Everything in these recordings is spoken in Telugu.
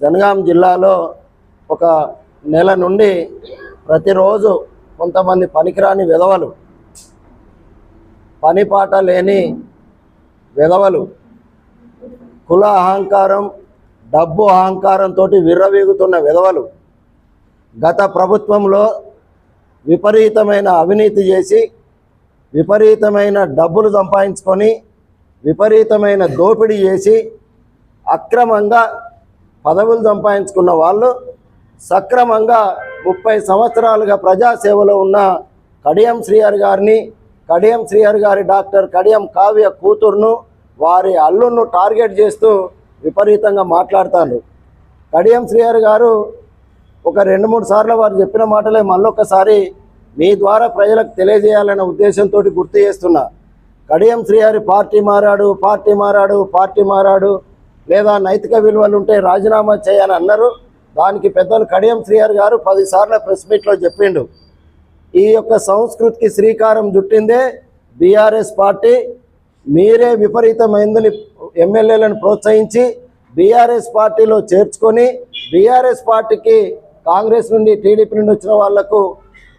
జనగాం జిల్లాలో ఒక నెల నుండి ప్రతిరోజు కొంతమంది పనికిరాని విధవలు పనిపాట లేని విధవలు కుల అహంకారం డబ్బు అహంకారంతో విర్రవీగుతున్న విధవలు గత ప్రభుత్వంలో విపరీతమైన అవినీతి చేసి విపరీతమైన డబ్బులు సంపాదించుకొని విపరీతమైన దోపిడీ చేసి అక్రమంగా పదవులు సంపాదించుకున్న వాళ్ళు సక్రమంగా ముప్పై సంవత్సరాలుగా ప్రజాసేవలో ఉన్న కడియం శ్రీహరి గారిని కడియం శ్రీహరి గారి డాక్టర్ కడియం కావ్య కూతురును వారి అల్లును టార్గెట్ చేస్తూ విపరీతంగా మాట్లాడతాను కడియం శ్రీహరి గారు ఒక రెండు మూడు సార్లు వారు చెప్పిన మాటలే మళ్ళొక్కసారి మీ ద్వారా ప్రజలకు తెలియజేయాలనే ఉద్దేశంతో గుర్తు చేస్తున్నా. కడియం శ్రీహరి పార్టీ మారాడు పార్టీ మారాడు పార్టీ మారాడు లేదా నైతిక విలువలు ఉంటే రాజీనామా చేయని అన్నారు. దానికి పెద్దలు కడియం శ్రీహర్ గారు పదిసార్లు ప్రెస్ మీట్లో చెప్పిండు. ఈ యొక్క సంస్కృతికి శ్రీకారం చుట్టిందే బీఆర్ఎస్ పార్టీ. మీరే విపరీతమైందని ఎమ్మెల్యేలను ప్రోత్సహించి బీఆర్ఎస్ పార్టీలో చేర్చుకొని బీఆర్ఎస్ పార్టీకి కాంగ్రెస్ నుండి టీడీపీ నుండి వచ్చిన వాళ్ళకు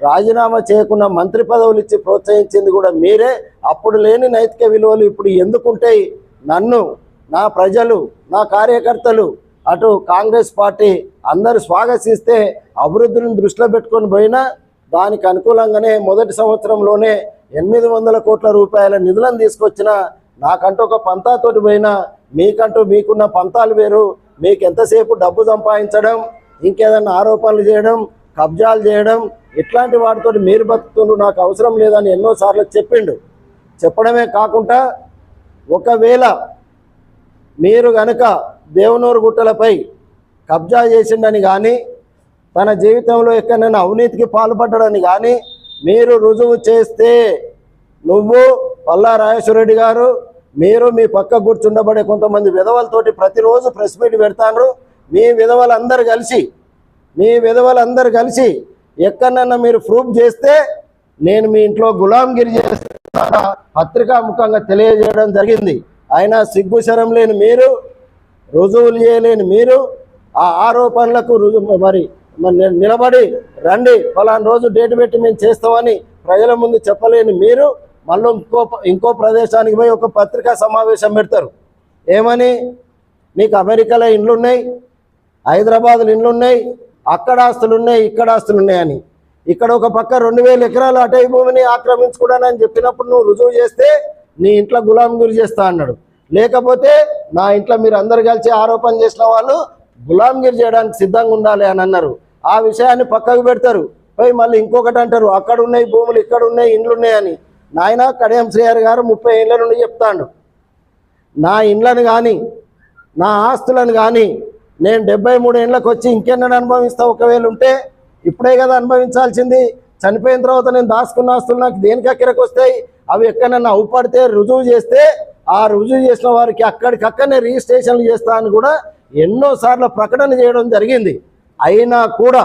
రాజీనామా చేయకుండా మంత్రి పదవులు ఇచ్చి ప్రోత్సహించింది కూడా మీరే. అప్పుడు లేని నైతిక విలువలు ఇప్పుడు ఎందుకుంటాయి? నన్ను నా ప్రజలు నా కార్యకర్తలు అటు కాంగ్రెస్ పార్టీ అందరూ స్వాగతిస్తే అభివృద్ధిని దృష్టిలో పెట్టుకొని పోయినా దానికి అనుకూలంగానే మొదటి సంవత్సరంలోనే ఎనిమిది వందల కోట్ల రూపాయల నిధులను తీసుకొచ్చిన నాకంటూ ఒక పంతాతోటి పోయినా మీకంటూ మీకున్న పంతాలు వేరు. మీకు ఎంతసేపు డబ్బు సంపాదించడం ఇంకేదన్నా ఆరోపణలు చేయడం కబ్జాలు చేయడం ఇట్లాంటి వాటితో మీరు బతుకుతుండ్రు నాకు అవసరం లేదని ఎన్నోసార్లు చెప్పిండు. చెప్పడమే కాకుండా ఒకవేళ మీరు గనక దేవునూరు గుట్టలపై కబ్జా చేసిండని కానీ తన జీవితంలో ఎక్కడైనా అవినీతికి పాల్పడ్డాడని కానీ మీరు రుజువు చేస్తే నువ్వు పల్లా రాజేశ్వరరెడ్డి గారు మీరు మీ పక్క కూర్చుండబడే కొంతమంది విధవలతోటి ప్రతిరోజు ప్రెస్ మీట్ పెడతాను మీ విధవలందరూ కలిసి మీ విధవలందరూ కలిసి ఎక్కడన్నా మీరు ప్రూఫ్ చేస్తే నేను మీ ఇంట్లో గులాంగిరి చేస్తా పత్రికా ముఖంగా తెలియజేయడం జరిగింది. అయినా సిగ్గు శరం లేని మీరు రుజువులు చేయలేని మీరు ఆ ఆరోపణలకు రుజువు మరి మరి నిలబడి రండి. ఫలానా రోజు డేట్ పెట్టి మేము చేస్తామని ప్రజల ముందు చెప్పలేని మీరు మళ్ళీ ఇంకో ఇంకో ప్రదేశానికి పోయి ఒక పత్రికా సమావేశం పెడతారు. ఏమని? నీకు అమెరికాలో ఇండ్లున్నాయి హైదరాబాద్లో ఇండ్లున్నాయి అక్కడ ఆస్తులు ఉన్నాయి ఇక్కడ ఆస్తులు ఉన్నాయని ఇక్కడ ఒక పక్క రెండు వేల ఎకరాలు అటవీ భూమిని ఆక్రమించుకున్నానని చెప్పినప్పుడు నువ్వు రుజువు చేస్తే నీ ఇంట్లో గులాం గురి చేస్తా అన్నాడు. లేకపోతే నా ఇంట్లో మీరు అందరు కలిసి ఆరోపణ చేసిన వాళ్ళు గులాంగిరి చేయడానికి సిద్ధంగా ఉండాలి అని అన్నారు. ఆ విషయాన్ని పక్కకు పెడతారు. పోయి మళ్ళీ ఇంకొకటి అంటారు అక్కడ ఉన్నాయి భూములు ఇక్కడ ఉన్నాయి ఇండ్లు ఉన్నాయని నాయన కడియం శ్రీహరి గారు ముప్పై ఏళ్ళ నుండి చెప్తాడు. నా ఇండ్లను కానీ నా ఆస్తులను కానీ నేను డెబ్బై మూడు ఏళ్ళకి వచ్చి ఇంకెన్నని అనుభవిస్తా ఒకవేళ ఉంటే ఇప్పుడే కదా అనుభవించాల్సింది. చనిపోయిన తర్వాత నేను దాచుకున్న ఆస్తులు నాకు దేనికి అక్కడికి వస్తాయి? అవి ఎక్కడన్నా అవుపడితే రుజువు చేస్తే ఆ రుజువు చేసిన వారికి అక్కడికక్కడనే రిజిస్ట్రేషన్లు చేస్తా అని కూడా ఎన్నోసార్లు ప్రకటన చేయడం జరిగింది. అయినా కూడా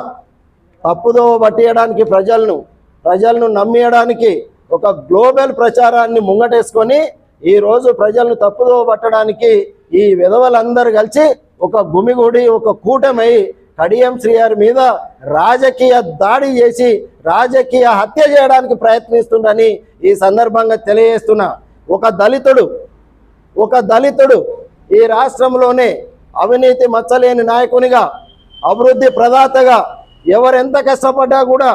తప్పుదోవ పట్టియడానికి ప్రజలను ప్రజలను నమ్మేయడానికి ఒక గ్లోబల్ ప్రచారాన్ని ముంగటేసుకొని ఈరోజు ప్రజలను తప్పుదోవ పట్టడానికి ఈ విధవలందరూ కలిసి ఒక గుమిగూడి ఒక కూటమై కడియం శ్రీయారి మీద రాజకీయ దాడి చేసి రాజకీయ హత్య చేయడానికి ప్రయత్నిస్తుండని ఈ సందర్భంగా తెలియజేస్తున్నా. ఒక దళితుడు ఒక దళితుడు ఈ రాష్ట్రంలోనే అవినీతి మచ్చలేని నాయకునిగా అభివృద్ధి ప్రదాతగా ఎవరెంత కష్టపడ్డా కూడా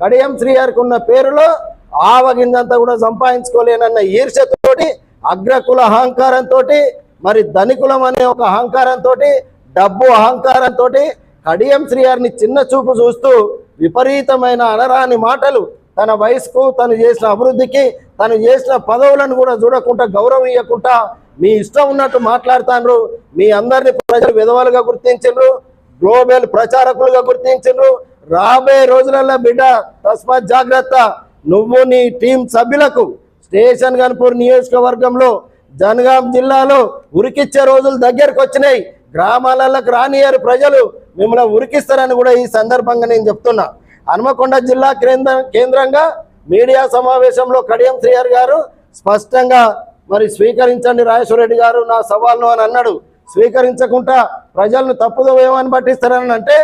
కడియం శ్రీగారికి ఉన్న పేరులో ఆవగిందంతా కూడా సంపాదించుకోలేనన్న ఈర్ష్యతోటి అగ్రకుల అహంకారంతో మరి ధనికులం అనే ఒక అహంకారంతో డబ్బు అహంకారంతో కడియం శ్రీయారిని చిన్న చూపు చూస్తూ విపరీతమైన అనరాని మాటలు తన వయసుకు తను చేసిన అభివృద్ధికి తను చేసిన పదవులను కూడా చూడకుండా గౌరవం ఇవ్వకుండా మీ ఇష్టం ఉన్నట్టు మాట్లాడుతాను మీ అందరిని ప్రజలు విధవలుగా గుర్తించిండ్రు. గ్లోబల్ ప్రచారకులుగా గుర్తించిండ్రు. రాబోయే రోజులలో బిడ్డ తస్మాత్ జాగ్రత్త. నువ్వు నీ టీం సభ్యులకు స్టేషన్ గన్పూర్ నియోజకవర్గంలో జనగాం జిల్లాలో ఉరికిచ్చే రోజులు దగ్గరకు వచ్చినాయి. గ్రామాలలోకి రానియారు ప్రజలు. మిమ్మల్ని ఉరికిస్తారని కూడా ఈ సందర్భంగా నేను చెప్తున్నా. హనుమకొండ జిల్లా కేంద్ర కేంద్రంగా మీడియా సమావేశంలో కడియం శ్రీహర్ గారు స్పష్టంగా మరి స్వీకరించండి రాజేశ్వరరెడ్డి గారు నా సవాల్ను అని అన్నాడు. స్వీకరించకుండా ప్రజలను తప్పుదోమేమని పట్టిస్తారని అంటే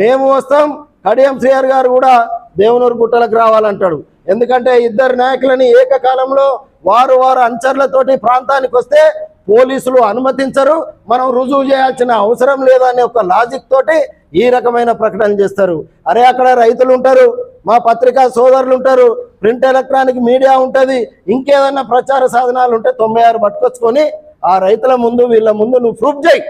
మేము వస్తాం కడియం శ్రీహర్ గారు కూడా దేవునూరు గుట్టలకు రావాలంటాడు. ఎందుకంటే ఇద్దరు నాయకులని ఏకకాలంలో వారు వారు అంచర్లతోటి ప్రాంతానికి వస్తే పోలీసులు అనుమతించరు. మనం రుజువు చేయాల్సిన అవసరం లేదనే ఒక లాజిక్ తోటి ఈ రకమైన ప్రకటన చేస్తారు. అరే అక్కడ రైతులు ఉంటారు మా పత్రికా సోదరులు ఉంటారు ప్రింట్ ఎలక్ట్రానిక్ మీడియా ఉంటుంది ఇంకేదన్నా ప్రచార సాధనాలు ఉంటే తొంభై ఆరు పట్టుకొచ్చుకొని ఆ రైతుల ముందు వీళ్ళ ముందు నువ్వు ప్రూఫ్ చేయి.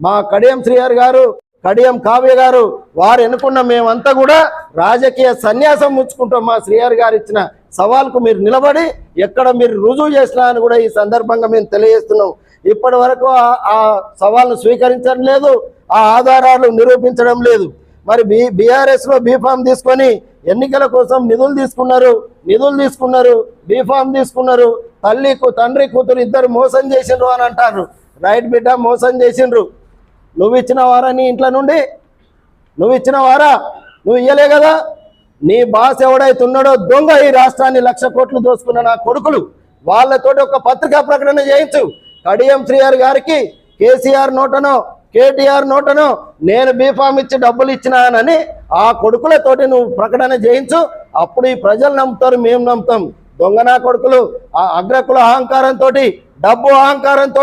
మా కడియం శ్రీహర్ గారు కడియం కావ్య గారు వారు ఎన్నుకున్న మేమంతా కూడా రాజకీయ సన్యాసం ముచ్చుకుంటాం మా శ్రీహర్ గారు ఇచ్చిన సవాల్కు మీరు నిలబడి ఎక్కడ మీరు రుజువు చేసినా అని కూడా ఈ సందర్భంగా మేము తెలియజేస్తున్నాం. ఇప్పటి వరకు ఆ- సవాల్ను స్వీకరించడం లేదు ఆ ఆధారాలు నిరూపించడం లేదు. మరి బి బీఆర్ఎస్లో బీఫామ్ తీసుకొని ఎన్నికల కోసం నిధులు తీసుకున్నారు నిధులు తీసుకున్నారు బీఫామ్ తీసుకున్నారు. తల్లి తండ్రి కూతురు ఇద్దరు మోసం చేసిండ్రు అని అంటారు. రైట్ బిడ్డ మోసం చేసిండ్రు. నువ్వు ఇచ్చిన వారా నీ ఇంట్లో నుండి? నువ్వు ఇచ్చిన వారా? నువ్వు ఇయ్యలే కదా? నీ బాస్ ఎవడైతే ఉన్నాడో దొంగ ఈ రాష్ట్రాన్ని లక్ష కోట్లు దోసుకున్న నా కొడుకులు. వాళ్ళతోటి ఒక పత్రికా ప్రకటన చేయించు. కడియం శ్రీఆర్ గారికి కేసీఆర్ నోటనో కేటీఆర్ నోటనో నేను బీఫామ్ ఇచ్చి డబ్బులు ఇచ్చినానని ఆ కొడుకులతోటి నువ్వు ప్రకటన చేయించు. అప్పుడు ఈ ప్రజలు నమ్ముతారు మేము నమ్ముతాం. దొంగ నా కొడుకులు ఆ అగ్రకుల అహంకారంతో డబ్బు అహంకారంతో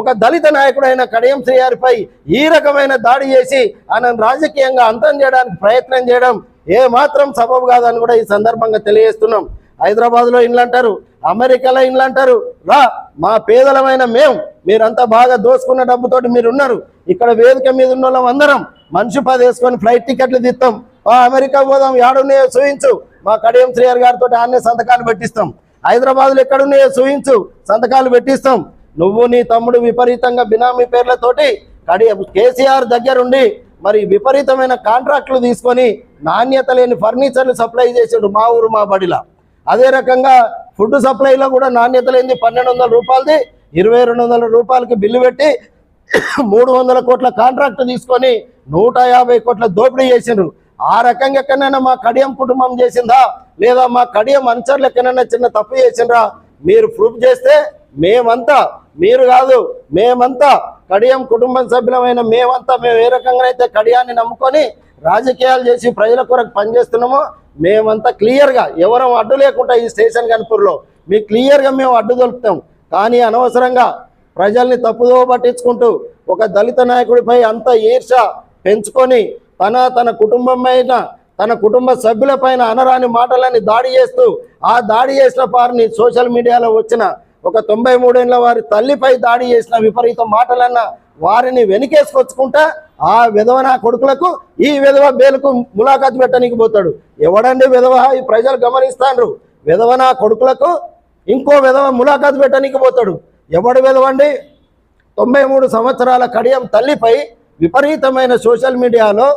ఒక దళిత నాయకుడైన కడియం శ్రీయారిపై ఈ రకమైన దాడి చేసి ఆయన రాజకీయంగా అంతం చేయడానికి ప్రయత్నం చేయడం ఏ మాత్రం సబబు కాదని కూడా ఈ సందర్భంగా తెలియజేస్తున్నాం. హైదరాబాద్లో ఇండ్లు అంటారు అమెరికాలో ఇండ్లు అంటారు రా మా పేదలమైన మేము మీరంతా బాగా దోసుకున్న డబ్బుతోటి మీరు ఉన్నారు ఇక్కడ వేదిక మీద ఉన్న వాళ్ళం అందరం మనిషి పది వేసుకొని ఫ్లైట్ టికెట్లు తిత్తాం ఆ అమెరికా పోదాం ఏడున్నాయో చూయించు. మా కడియం శ్రీయర్ గారితో ఆన్నే సంతకాలు పెట్టిస్తాం. హైదరాబాద్లో ఎక్కడున్నాయో చూయించు సంతకాలు పెట్టిస్తాం. నువ్వు నీ తమ్ముడు విపరీతంగా బినామీ పేర్లతోటి కడియం కేసీఆర్ దగ్గరుండి మరి విపరీతమైన కాంట్రాక్టులు తీసుకొని నాణ్యత లేని ఫర్నిచర్లు సప్లై చేసాడు మా ఊరు మా బడిలా. అదే రకంగా ఫుడ్ సప్లైలో కూడా నాణ్యత లేనిది పన్నెండు వందల రూపాయలది ఇరవై రెండు వందల రూపాయలకి బిల్లు పెట్టి మూడు వందల కోట్ల కాంట్రాక్ట్ తీసుకొని నూట యాభై కోట్ల దోపిడీ చేసిండ్రు. ఆ రకంగా ఎక్కడైనా మా కడియం కుటుంబం చేసిందా? లేదా మా కడియం అనుచరులు ఎక్కడైనా చిన్న తప్పు చేసిండ్రా? మీరు ప్రూఫ్ చేస్తే మేమంతా మీరు కాదు మేమంతా కడియం కుటుంబం సభ్యులమైన మేమంతా మేము ఏ రకంగా అయితే కడియాన్ని నమ్ముకొని రాజకీయాలు చేసి ప్రజల కొరకు పనిచేస్తున్నామో మేమంతా క్లియర్గా ఎవరం అడ్డు లేకుండా ఈ స్టేషన్ కనుపూర్లో మీకు క్లియర్గా మేము అడ్డు దొరుకుతాం కానీ అనవసరంగా ప్రజల్ని తప్పుదో పట్టించుకుంటూ ఒక దళిత నాయకుడిపై అంత ఈర్ష పెంచుకొని తన తన కుటుంబం కుటుంబమైన తన కుటుంబ సభ్యులపైన అనరాని మాటలని దాడి చేస్తూ ఆ దాడి చేసిన వారిని సోషల్ మీడియాలో వచ్చిన ఒక తొంభై మూడేళ్ళ వారి తల్లిపై దాడి చేసిన విపరీత మాటలన్న వారిని వెనుకేసుకొచ్చుకుంటా ఆ విధవ నా కొడుకులకు ఈ విధవ బేలకు ములాఖాతు పెట్టడానికి పోతాడు. ఎవడండి విధవ? ఈ ప్రజలు గమనిస్తాండ్రు. విధవ నా కొడుకులకు ఇంకో విధవ ములాఖాతు పెట్టడానికి పోతాడు. ఎవడు విధవండి? తొంభై మూడు సంవత్సరాల కడియం తల్లిపై విపరీతమైన సోషల్ మీడియాలో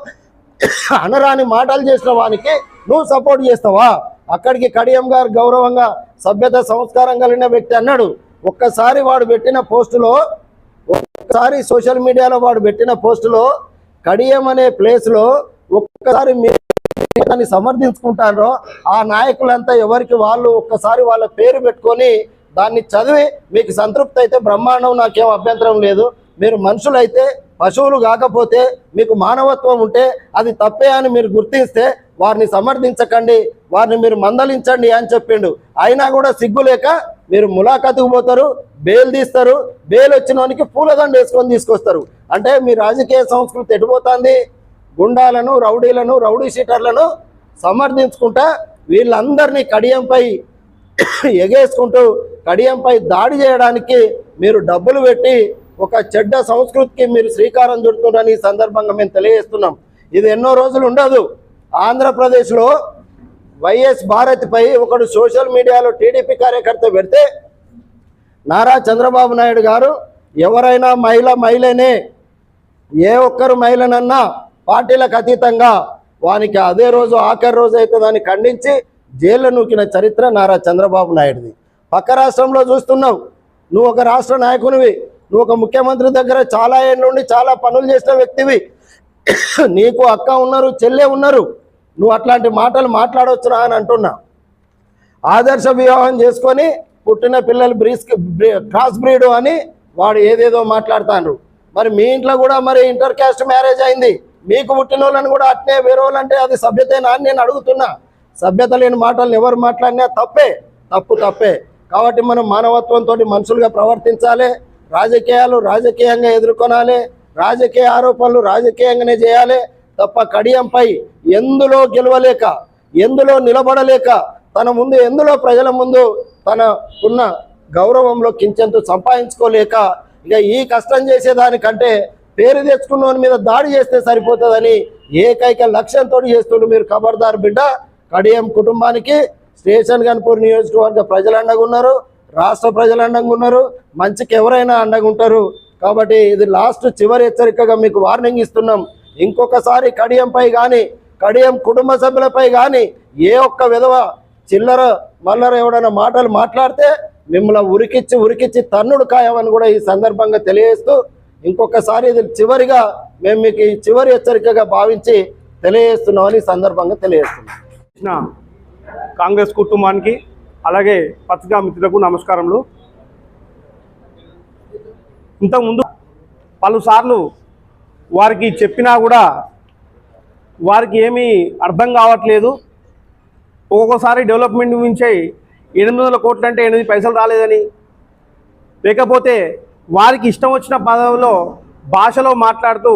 అనరాని మాటలు చేసిన వానికి నువ్వు సపోర్ట్ చేస్తావా? అక్కడికి కడియం గారు గౌరవంగా సభ్యత సంస్కారం కలిగిన వ్యక్తి అన్నాడు. ఒక్కసారి వాడు పెట్టిన పోస్టులో ఒక్కసారి సోషల్ మీడియాలో వాడు పెట్టిన పోస్టులో కడియం అనే ప్లేస్లో ఒక్కసారి మీరు దాన్ని సమర్థించుకుంటారో ఆ నాయకులంతా ఎవరికి వాళ్ళు ఒక్కసారి వాళ్ళ పేరు పెట్టుకొని దాన్ని చదివి మీకు సంతృప్తి అయితే బ్రహ్మాండం నాకేం అభ్యంతరం లేదు. మీరు మనుషులైతే పశువులు కాకపోతే మీకు మానవత్వం ఉంటే అది తప్పే అని మీరు గుర్తిస్తే వారిని సమర్థించకండి వారిని మీరు మందలించండి అని చెప్పిండు. అయినా కూడా సిగ్గు లేక మీరు ములాఖాతుకు పోతారు బెయిల్ తీస్తారు బెయిల్ వచ్చిన వానికి పూలదండ వేసుకొని తీసుకొస్తారు. అంటే మీ రాజకీయ సంస్కృతి ఎటుపోతుంది గుండాలను రౌడీలను రౌడీ షీటర్లను సమర్థించుకుంటా వీళ్ళందరినీ కడియంపై ఎగేసుకుంటూ కడియంపై దాడి చేయడానికి మీరు డబ్బులు పెట్టి ఒక చెడ్డ సంస్కృతికి మీరు శ్రీకారం చుడుతున్నారని ఈ సందర్భంగా మేము తెలియజేస్తున్నాం. ఇది ఎన్నో రోజులు ఉండదు. ఆంధ్రప్రదేశ్లో వైఎస్ భారత్పై ఒకడు సోషల్ మీడియాలో టీడీపీ కార్యకర్త పెడితే నారా చంద్రబాబు నాయుడు గారు ఎవరైనా మహిళ మహిళనే ఏ ఒక్కరు మహిళనన్నా పార్టీలకు అతీతంగా వానికి అదే రోజు ఆఖరి రోజు అయితే దాన్ని ఖండించి జైల్లో నూకిన చరిత్ర నారా చంద్రబాబు నాయుడుది. పక్క రాష్ట్రంలో చూస్తున్నావు నువ్వు ఒక రాష్ట్ర నాయకునివి. నువ్వు ఒక ముఖ్యమంత్రి దగ్గర చాలా ఏళ్ళ నుండి చాలా పనులు చేసిన వ్యక్తివి. నీకు అక్క ఉన్నారు చెల్లె ఉన్నారు. నువ్వు అట్లాంటి మాటలు మాట్లాడవచ్చురా అని అంటున్నా. ఆదర్శ వివాహం చేసుకొని పుట్టిన పిల్లలు బ్రీస్ క్రాస్ బ్రీడ్ అని వాడు ఏదేదో మాట్లాడుతాను మరి మీ ఇంట్లో కూడా మరి ఇంటర్ క్యాస్ట్ మ్యారేజ్ అయింది. మీకు పుట్టిన వాళ్ళని కూడా అట్నే వేరే వాళ్ళంటే అది సభ్యతేనా అని నేను అడుగుతున్నా. సభ్యత లేని మాటలు ఎవరు మాట్లాడినా తప్పే తప్పు తప్పే. కాబట్టి మనం మానవత్వంతో మనుషులుగా ప్రవర్తించాలి. రాజకీయాలు రాజకీయంగా ఎదుర్కొనాలి. రాజకీయ ఆరోపణలు రాజకీయంగానే చేయాలి. తప్ప కడియంపై ఎందులో గెలవలేక ఎందులో నిలబడలేక తన ముందు ఎందులో ప్రజల ముందు తన ఉన్న గౌరవంలో కించెంత సంపాదించుకోలేక ఇక ఈ కష్టం చేసేదానికంటే పేరు తెచ్చుకున్న మీద దాడి చేస్తే సరిపోతుందని ఏకైక లక్ష్యంతో చేస్తుండ్రు మీరు ఖబర్దార్ బిడ్డ. కడియం కుటుంబానికి స్టేషన్ గన్పూర్ నియోజకవర్గ ప్రజలు అండగా ఉన్నారు రాష్ట్ర ప్రజలు అండగా ఉన్నారు మంచికి ఎవరైనా అండగా ఉంటారు. కాబట్టి ఇది లాస్ట్ చివరి హెచ్చరికగా మీకు వార్నింగ్ ఇస్తున్నాం. ఇంకొకసారి కడియంపై కానీ కడియం కుటుంబ సభ్యులపై కానీ ఏ ఒక్క విధవ చిల్లర మల్లర ఎవడైనా మాటలు మాట్లాడితే మిమ్మల్ని ఉరికిచ్చి ఉరికిచ్చి తన్నుడు ఖాయమని కూడా ఈ సందర్భంగా తెలియజేస్తూ ఇంకొకసారి ఇది చివరిగా మేము మీకు ఈ చివరి హెచ్చరికగా భావించి తెలియజేస్తున్నామని ఈ సందర్భంగా తెలియజేస్తున్నాం. కాంగ్రెస్ కుటుంబానికి అలాగే పత్రికా మిత్రులకు నమస్కారములు. ఇంతకుముందు పలుసార్లు వారికి చెప్పినా కూడా వారికి ఏమీ అర్థం కావట్లేదు. ఒక్కొక్కసారి డెవలప్మెంట్ గురించి ఎనిమిది వందల కోట్లు అంటే ఎనిమిది పైసలు రాలేదని. లేకపోతే వారికి ఇష్టం వచ్చిన పదంలో భాషలో మాట్లాడుతూ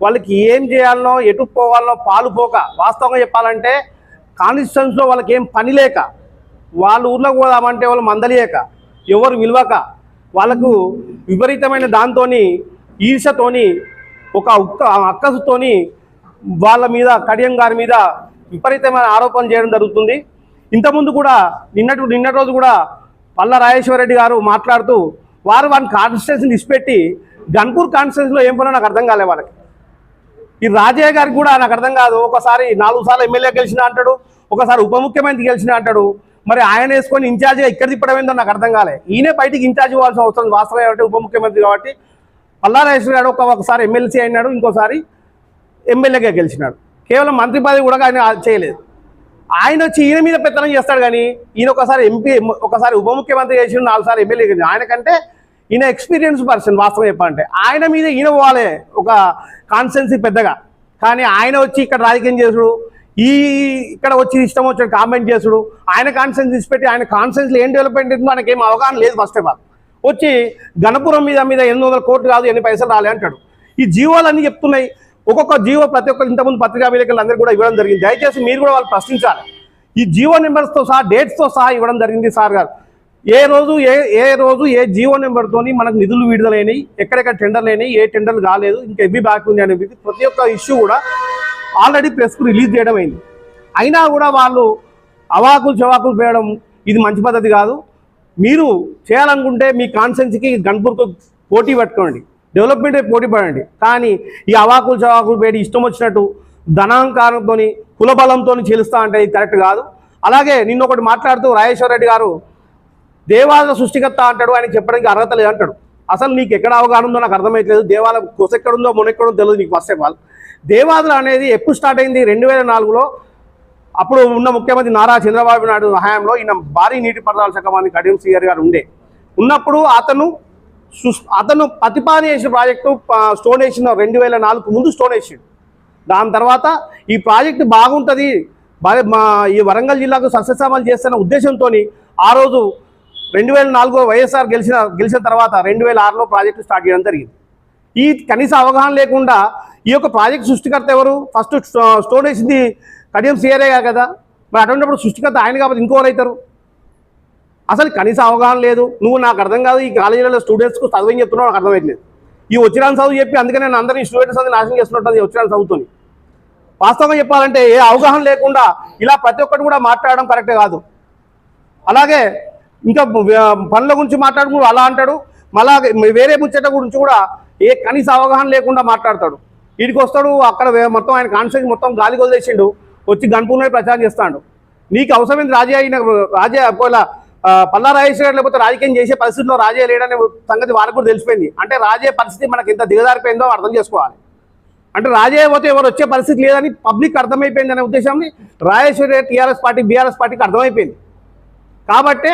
వాళ్ళకి ఏం చేయాలనో ఎటు పోవాలనో పాలుపోక వాస్తవంగా చెప్పాలంటే కాన్స్టిట్యూన్స్లో వాళ్ళకి ఏం పని లేక వాళ్ళ ఊర్లోకి పోదామంటే వాళ్ళు మందలియక ఎవరు విలువక వాళ్ళకు విపరీతమైన దాంతోని ఈర్షతోని ఒక ఉక్క అక్కసుతోని వాళ్ళ మీద కడియం గారి మీద విపరీతమైన ఆరోపణ చేయడం జరుగుతుంది. ఇంతకుముందు కూడా నిన్నటి నిన్నటి రోజు కూడా పల్ల రాజేశ్వరరెడ్డి గారు మాట్లాడుతూ వారు వారిని కాన్స్టిట్యూన్సీని ఇచ్చిపెట్టి గన్పూర్ కాన్స్టిట్యూన్సీలో ఏం పనో నాకు అర్థం కాలే వాళ్ళకి. ఈ రాజయ్య గారికి కూడా నాకు అర్థం కాదు ఒకసారి నాలుగు సార్లు ఎమ్మెల్యే గెలిచిన అంటాడు ఒకసారి ఉప ముఖ్యమంత్రి గెలిచిన అంటాడు మరి ఆయన వేసుకొని ఇన్ఛార్జిగా ఇక్కడ తిప్పడం ఏందో నాకు అర్థం కాలే. ఈయనే బయటికి ఇన్ఛార్జ్ ఇవ్వాల్సిన అవసరం వాస్తవం కాబట్టి ఉప ముఖ్యమంత్రి కాబట్టి పల్లారాజేశ్వర గారు ఒక ఒకసారి ఎమ్మెల్సీ అయినాడు ఇంకోసారి ఎమ్మెల్యేగా గెలిచినాడు. కేవలం మంత్రి పదవి కూడా ఆయన చేయలేదు. ఆయన వచ్చి ఈయన మీద పెత్తనం చేస్తాడు కానీ ఈయన ఒకసారి ఎంపీ ఒకసారి ఉప ముఖ్యమంత్రి చేసి నాలుగు సార్లు ఎమ్మెల్యే గెలిచి ఆయనకంటే ఈయన ఎక్స్పీరియన్స్ పర్సన్ వాస్తవం చెప్పాలంటే. ఆయన మీద ఈయన పోవాలి ఒక కాన్స్టెన్సీ పెద్దగా. కానీ ఆయన వచ్చి ఇక్కడ రాజకీయం చేసుడు ఈ ఇక్కడ వచ్చి ఇష్టం వచ్చిన కామెంట్ చేసుడు ఆయన కాన్సెన్స్ ఇచ్చిపెట్టి ఆయన కాన్సెన్స్లో ఏం డెవలప్మెంట్ ఉందో ఆయనకి ఏం అవగాహన లేదు ఫస్ట్ ఆఫ్ ఆల్ వచ్చి గణపురం మీద మీద ఎనిమిది వందల కోట్లు కాదు ఎన్ని పైసలు రాలే అంటాడు. ఈ జీవోలన్నీ చెప్తున్నాయి. ఒక్కొక్క జీవో ప్రతి ఒక్కరు ఇంతకుముందు పత్రికా విలేకరులు అందరూ కూడా ఇవ్వడం జరిగింది. దయచేసి మీరు కూడా వాళ్ళు ప్రశ్నించాలి. ఈ జీవో నెంబర్స్తో సహా డేట్స్తో సహా ఇవ్వడం జరిగింది సార్ గారు. ఏ రోజు ఏ ఏ రోజు ఏ జీవో నెంబర్తోని మనకు నిధులు విడుదలైనవి ఎక్కడెక్కడ టెండర్లు అయినాయి ఏ టెండర్లు కాలేదు ఇంకా ఎవి బ్యాక్ ఉంది అనేది ప్రతి ఒక్క ఇష్యూ కూడా ఆల్రెడీ ప్రెస్కు రిలీజ్ చేయడం అయింది. అయినా కూడా వాళ్ళు అవాకులు చవాకులు పేయడం ఇది మంచి పద్ధతి కాదు. మీరు చేయాలనుకుంటే మీ కాన్సెన్స్కి గన్పూర్కు పోటీ పెట్టుకోండి. డెవలప్మెంట్ పోటీ పడండి. కానీ ఈ అవాకులు చవాకులు పేడి ఇష్టం వచ్చినట్టు ధనాంకారంతో కులబలంతో చెలుస్తా అంటే ఇది కరెక్ట్ కాదు. అలాగే నిన్న ఒకటి మాట్లాడుతూ రాజేశ్వర రెడ్డి గారు దేవాలయ సృష్టికర్త అంటాడు ఆయన చెప్పడానికి అర్హత లేదు అంటాడు అసలు నీకు ఎక్కడ అవగాహన ఉందో నాకు అర్థమైతలేదు. దేవాలయం కొసెక్కడుందో మొనెక్కడుందో తెలియదు నీకు ఫస్ట్ ఆఫ్ ఆల్ దేవాదులు అనేది ఎప్పుడు స్టార్ట్ అయింది? రెండు వేల నాలుగులో అప్పుడు ఉన్న ముఖ్యమంత్రి నారా చంద్రబాబు నాయుడు హయాంలో ఈయన భారీ నీటిపారుదల శాఖ మంత్రి కడియం శ్రీగారి గారు ఉండే. ఉన్నప్పుడు అతను అతను ప్రతిపాదన చేసిన ప్రాజెక్టు స్టోన్ వేసిన రెండు వేల నాలుగు ముందు స్టోన్ వేసిండు. దాని తర్వాత ఈ ప్రాజెక్టు బాగుంటుంది మా ఈ వరంగల్ జిల్లాకు సస్యశ్యామలు చేస్తున్న ఉద్దేశంతో ఆ రోజు రెండు వేల నాలుగో వైఎస్ఆర్ గెలిచిన గెలిచిన తర్వాత రెండు వేల ఆరులో ప్రాజెక్టు స్టార్ట్ చేయడం జరిగింది. ఈ కనీస అవగాహన లేకుండా ఈ యొక్క ప్రాజెక్ట్ సృష్టికర్త ఎవరు? ఫస్ట్ స్టోన్ వేసింది కడియం సీఆర్ఏ కదా. మరి అటువంటిప్పుడు సృష్టికర్త ఆయన కాబట్టి ఇంకోరు అవుతారు. అసలు కనీస అవగాహన లేదు. నువ్వు నాకు అర్థం కాదు ఈ కాలేజీలలో స్టూడెంట్స్కు చదువు చెప్తున్నావు నాకు అర్థమవుతుంది ఈ వచ్చిరాని చదువు చెప్పి అందుకే నేను అందరినీ స్టూడెంట్స్ అందరినీ నాశనం చేస్తున్నట్టు వచ్చిరాని చదువుతుంది వాస్తవంగా చెప్పాలంటే ఏ అవగాహన లేకుండా ఇలా ప్రతి ఒక్కటి కూడా మాట్లాడడం కరెక్ట్ కాదు. అలాగే ఇంకా పనుల గురించి మాట్లాడుకుంటూ అలా అంటాడు. మళ్ళా వేరే ముచ్చట గురించి కూడా ఏ కనీస అవగాహన లేకుండా మాట్లాడతాడు. వీడికి వస్తాడు అక్కడ మొత్తం ఆయన కాన్స్టిట్యూషన్ మొత్తం గాలి వదిలేసిండు వచ్చి గన్పూర్లో ప్రచారం చేస్తాడు. నీకు అవసరమైంది రాజీ అయిన రాజే ఒకవేళ పల్లా రాజేశ్వర లేకపోతే రాజకీయం చేసే పరిస్థితిలో రాజే లేడనే సంగతి వాళ్ళకు కూడా తెలిసిపోయింది. అంటే రాజే పరిస్థితి మనకి ఎంత దిగజారిపోయిందో అర్థం చేసుకోవాలి. అంటే రాజే పోతే ఎవరు వచ్చే పరిస్థితి లేదని పబ్లిక్ అర్థమైపోయింది అనే ఉద్దేశంని రాజేశ్వరి టీఆర్ఎస్ పార్టీ బీఆర్ఎస్ పార్టీకి అర్థమైపోయింది. కాబట్టే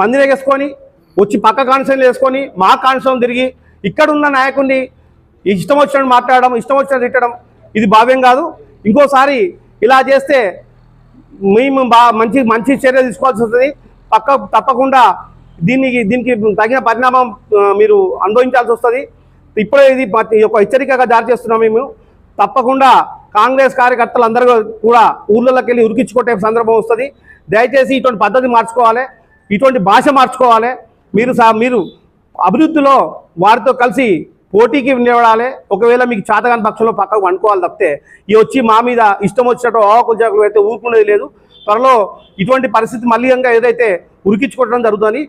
మందిరం వేసుకొని వచ్చి పక్క కాన్స్టిట్యూన్సీ వేసుకొని మా కాన్స్టిట్యూన్ తిరిగి ఇక్కడ ఉన్న నాయకుడిని ఇష్టం వచ్చినట్టు మాట్లాడడం ఇష్టం వచ్చినట్టు తిట్టడం ఇది భావ్యం కాదు. ఇంకోసారి ఇలా చేస్తే మేము బాగా మంచి మంచి చర్య తీసుకోవాల్సి వస్తుంది. పక్క తప్పకుండా దీనికి దీనికి తగిన పరిణామం మీరు అనుభవించాల్సి వస్తుంది. ఇప్పుడే ఇది ఒక హెచ్చరికగా జారీ చేస్తున్నాం మేము. తప్పకుండా కాంగ్రెస్ కార్యకర్తలందరూ కూడా ఊర్లలోకి వెళ్ళి ఉరికించుకుంటే సందర్భం వస్తుంది. దయచేసి ఇటువంటి పద్ధతి మార్చుకోవాలి. ఇటువంటి భాష మార్చుకోవాలి. మీరు మీరు అభివృద్ధిలో వారితో కలిసి పోటీకి నిలబడాలి. ఒకవేళ మీకు చేతగాని పక్షంలో పక్కకు వండుకోవాలి తప్పితే ఈ వచ్చి మా మీద ఇష్టం వచ్చినట్టు ఆకుజాకులు అయితే ఊరుకునేది లేదు. త్వరలో ఇటువంటి పరిస్థితి మళ్ళీ ఇంకా ఏదైతే ఉరికించుకోవడం జరుగుతుందని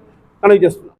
మనవి చేస్తున్నాం.